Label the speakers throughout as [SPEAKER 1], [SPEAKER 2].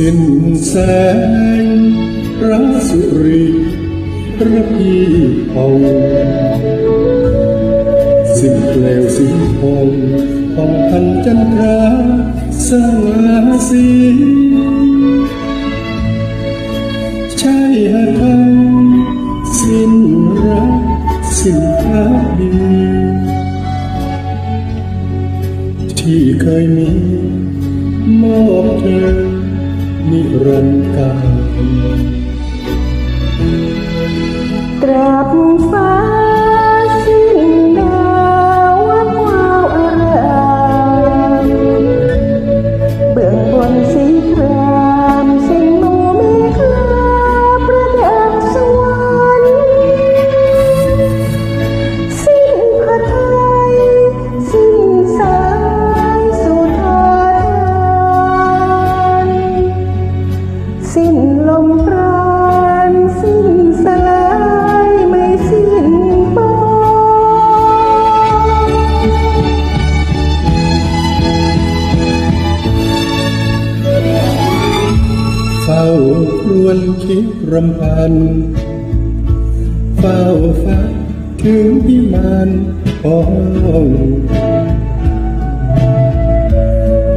[SPEAKER 1] สิ่งพระสุริระพีพองสิ้นเกลวสิ้นพงพองพันจันทราสง่าสีใช่หาทางสิ้นรักสิ้นพักดีที่เคยมีมอบเธอ รันดร์กา
[SPEAKER 2] ตราบฟ้าสิ้นดาววับวาวอารามเบื้องบนสีครามสิ่งมูเมฆลาประดับสวรรค์สิ้นพระทั
[SPEAKER 1] ครวนคิดรำพัน เฝ้าฝันถึงพิมานของ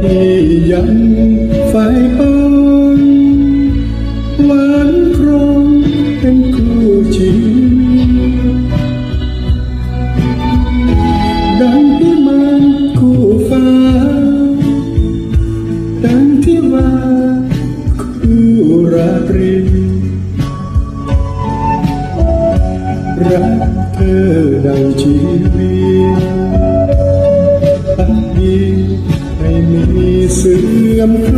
[SPEAKER 1] ที่ยังไฟปอ รักเธอดังชีวิตพั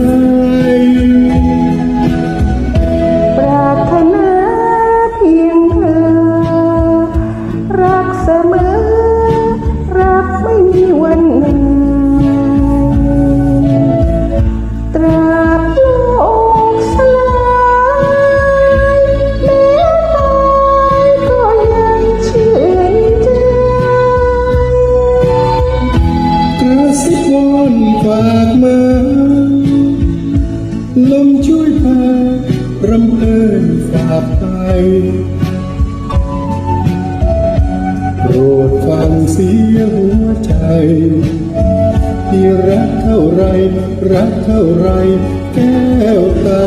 [SPEAKER 1] ก
[SPEAKER 2] ระ
[SPEAKER 1] ซิบวอนฝากมา ลมช่วยพารำเพลินฝากไปโปรดฟังเสียหัวใจ ที่รักเท่าไร รักเท่าไร แก้วตา